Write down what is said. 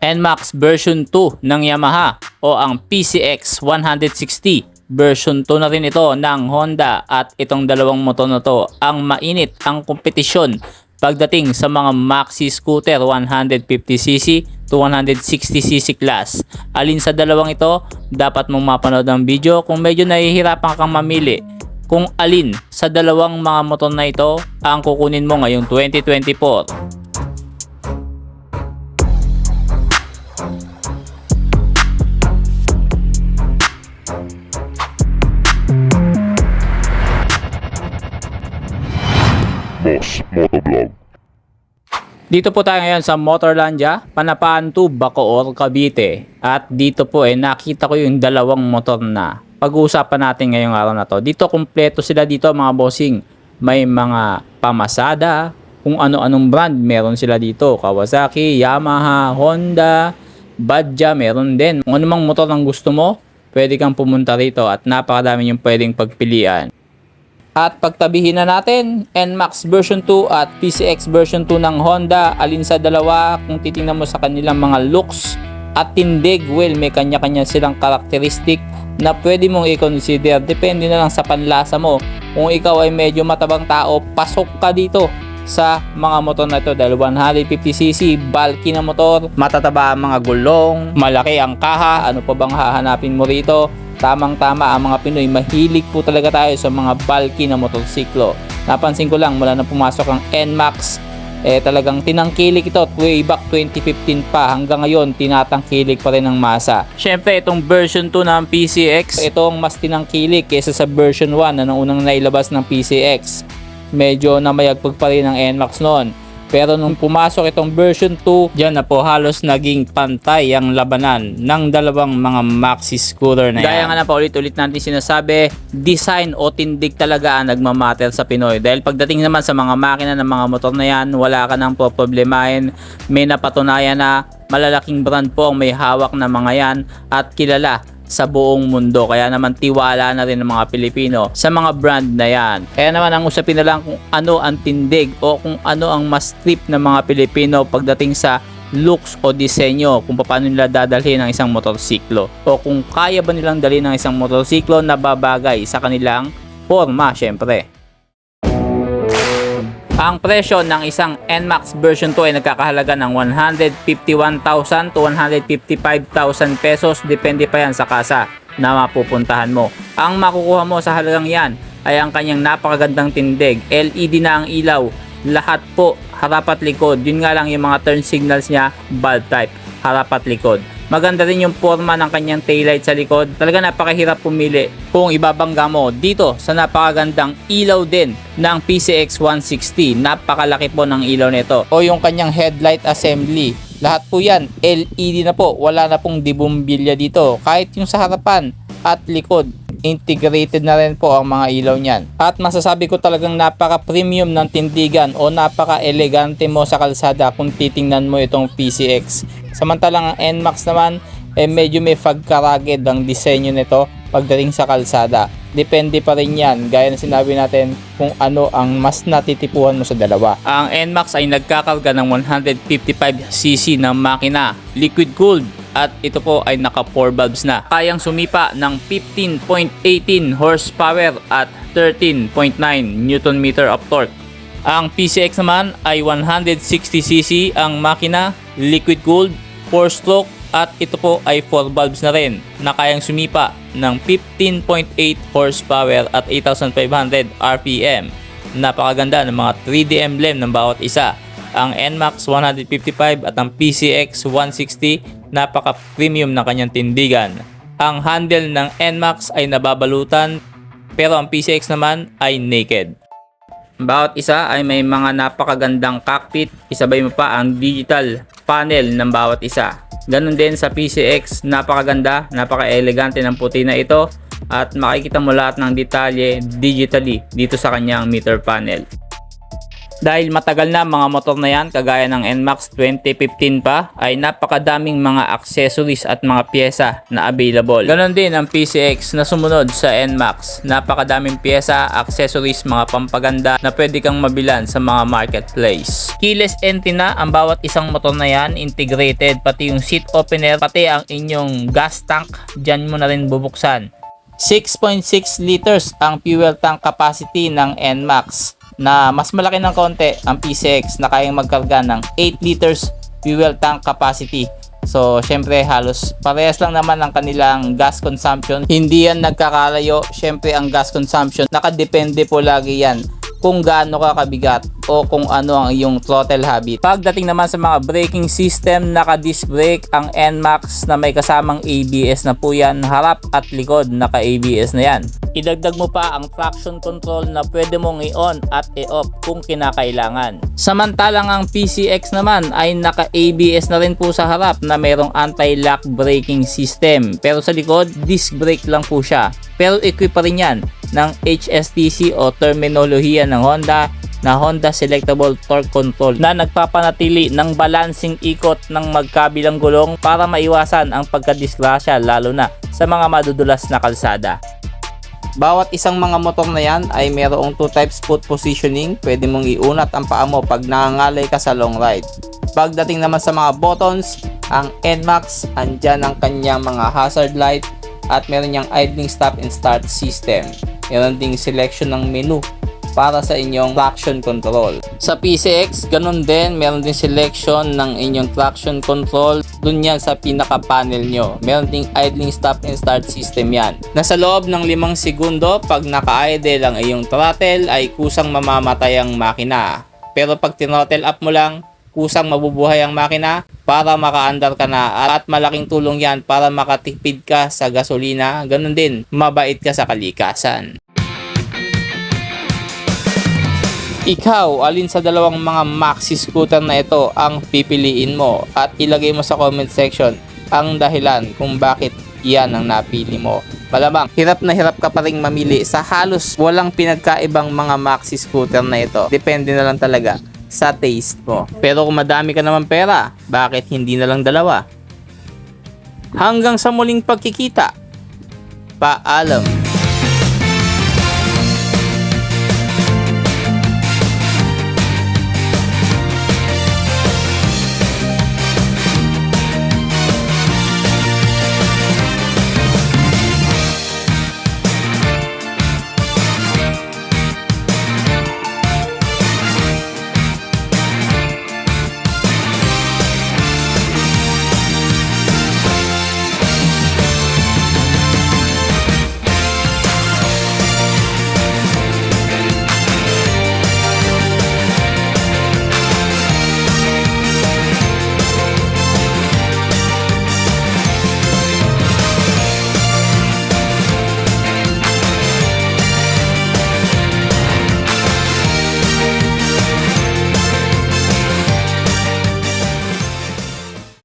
NMAX version 2 ng Yamaha o ang PCX 160 version 2 na rin ito ng Honda at itong dalawang motor na to ang mainit ang kompetisyon pagdating sa mga maxi scooter 150cc to 160cc class. Alin sa dalawang ito, dapat mong mapanood ang video kung medyo nahihirapan kang mamili kung alin sa dalawang mga motor na ito ang kukunin mo ngayong 2024. Motovlog. Dito po tayo ngayon sa Motorlandia, Panapaan 2, Bacoor, Cavite. At dito po eh nakita ko yung dalawang motor na pag-uusapan natin ngayong araw na to. Dito kompleto sila dito mga bossing. May mga pamasada, kung ano-anong brand meron sila dito. Kawasaki, Yamaha, Honda, Badja, meron din. Kung anumang motor ang gusto mo, pwede kang pumunta rito at napakadami yung pwedeng pagpilian. At pagtabihin na natin, NMAX version 2 at PCX version 2 ng Honda, alin sa dalawa kung titingnan mo sa kanilang mga looks at tindig, well, may kanya-kanya silang karakteristik na pwede mong i-consider. Depende na lang sa panlasa mo. Kung ikaw ay medyo matabang tao, pasok ka dito sa mga motor na ito dahil 150cc, bulky na motor, matataba ang mga gulong, malaki ang kaha, ano pa bang hahanapin mo rito? Tamang-tama ang mga Pinoy, mahilig po talaga tayo sa mga bulky na motorsiklo. Napansin ko lang mula na pumasok ang NMAX, eh talagang tinangkilik ito way back 2015 pa hanggang ngayon tinatangkilik pa rin ng masa. Syempre itong version 2 ng PCX, itong mas tinangkilik kaysa sa version 1 na nung unang nailabas ng PCX. Medyo namayagpag pa rin ang NMAX noon. Pero nung pumasok itong version 2, dyan na po halos naging pantay ang labanan ng dalawang mga maxi scooter na yan. Gaya nga na pa ulit-ulit natin sinasabi, design o tindig talaga ang nagmamatter sa Pinoy. Dahil pagdating naman sa mga makina ng mga motor na yan, wala ka nang problemahin. May napatunayan na malalaking brand po ang may hawak na mga yan at kilala sa buong mundo. Kaya naman tiwala na rin ng mga Pilipino sa mga brand na yan. Kaya naman ang usapin na lang kung ano ang tindig o kung ano ang mas trip ng mga Pilipino pagdating sa looks o disenyo kung paano nila dadalhin ang isang motorsiklo o kung kaya ba nilang dalhin ang isang motorsiklo na babagay sa kanilang forma syempre. Ang presyo ng isang NMAX version 2 ay nagkakahalaga ng 151,000 to 155,000 pesos. Depende pa yan sa kasa na mapupuntahan mo. Ang makukuha mo sa halagang yan ay ang kanyang napakagandang tindig. LED na ang ilaw. Lahat po harap at likod. Yun nga lang yung mga turn signals niya bulb type. Harap at likod. Maganda rin yung forma ng kanyang taillight sa likod. Talaga napakahirap pumili kung ibabangga mo dito sa napakagandang ilaw din ng PCX 160. Napakalaki po ng ilaw nito. O yung kanyang headlight assembly. Lahat po yan LED na po. Wala na pong dibumbilya dito. Kahit yung sa harapan at likod integrated na rin po ang mga ilaw niyan. At masasabi ko talagang napaka-premium ng tindigan o napaka-elegante mo sa kalsada kung titingnan mo itong PCX. Samantalang ang NMAX naman, eh medyo may pagkaragid ang disenyo nito pagdating sa kalsada. Depende pa rin yan, gaya na sinabi natin kung ano ang mas natitipuhan mo sa dalawa. Ang NMAX ay nagkakarga ng 155cc ng makina, liquid cooled, at ito po ay naka 4 valves na. Kayang sumipa ng 15.18 horsepower at 13.9 Newton meter of torque. Ang PCX naman ay 160cc ang makina, liquid cooled, 4 stroke at ito po ay 4 valves na rin na kayang sumipa ng 15.8 horsepower at 8,500 RPM. Napakaganda ng mga 3D emblem ng bawat isa. Ang NMAX 155 at ang PCX 160 napaka-premium na kanyang tindigan. Ang handle ng NMAX ay nababalutan pero ang PCX naman ay naked. Bawat isa ay may mga napakagandang cockpit, isabay mo pa ang digital panel ng bawat isa. Ganon din sa PCX, napakaganda, napaka-elegante ng puti na ito at makikita mo lahat ng detalye digitally dito sa kanyang meter panel. Dahil matagal na mga motor na yan, kagaya ng NMAX 2015 pa, ay napakadaming mga accessories at mga pyesa na available. Ganon din ang PCX na sumunod sa NMAX. Napakadaming pyesa, accessories, mga pampaganda na pwede kang mabilan sa mga marketplace. Keyless entry na ang bawat isang motor na yan, integrated, pati yung seat opener, pati ang inyong gas tank, dyan mo na rin bubuksan. 6.6 liters ang fuel tank capacity ng NMAX na mas malaki ng konti ang PCX na kayang magkarga ng 8 liters fuel tank capacity. So, syempre halos parehas lang naman ang kanilang gas consumption. Hindi yan nagkakalayo. Syempre ang gas consumption, nakadepende po lagi yan kung gaano ka kabigat o kung ano ang iyong throttle habit. Pagdating naman sa mga braking system, naka-disc brake ang NMAX na may kasamang ABS na po yan, harap at likod naka-ABS na yan. Idagdag mo pa ang traction control na pwede mong i-on at i-off kung kinakailangan. Samantalang ang PCX naman ay naka-ABS na rin po sa harap na mayroong anti-lock braking system. Pero sa likod, disc brake lang po siya. Pero equip pa rin yan ng HSTC o terminolohiya ng Honda na Honda Selectable Torque Control na nagpapanatili ng balancing ikot ng magkabilang gulong para maiwasan ang pagkadisgrasya lalo na sa mga madudulas na kalsada. Bawat isang mga motor na yan ay mayroong 2 types foot positioning. Pwede mong iunat ang paa mo pag nangangalay ka sa long ride. Pagdating naman sa mga buttons, ang NMAX, andyan ang kanyang mga hazard light at meron niyang idling stop and start system. Meron ding selection ng menu para sa inyong traction control. Sa PCX, ganun din, meron din selection ng inyong traction control dun yan sa pinaka panel nyo. Meron ding idling stop and start system yan. Nasa loob ng 5 segundo, pag naka-idle ang iyong throttle ay kusang mamamatay ang makina. Pero pag tinottle up mo lang, kusang mabubuhay ang makina para makaandar ka na at malaking tulong yan para makatipid ka sa gasolina. Ganun din, mabait ka sa kalikasan. Ikaw, alin sa dalawang mga maxi scooter na ito ang pipiliin mo at ilagay mo sa comment section ang dahilan kung bakit yan ang napili mo. Malamang, hirap na hirap ka pa rin mamili sa halos walang pinagkaibang mga maxi scooter na ito. Depende na lang talaga sa taste mo. Pero kung madami ka naman pera, bakit hindi na lang dalawa? Hanggang sa muling pagkikita. Paalam.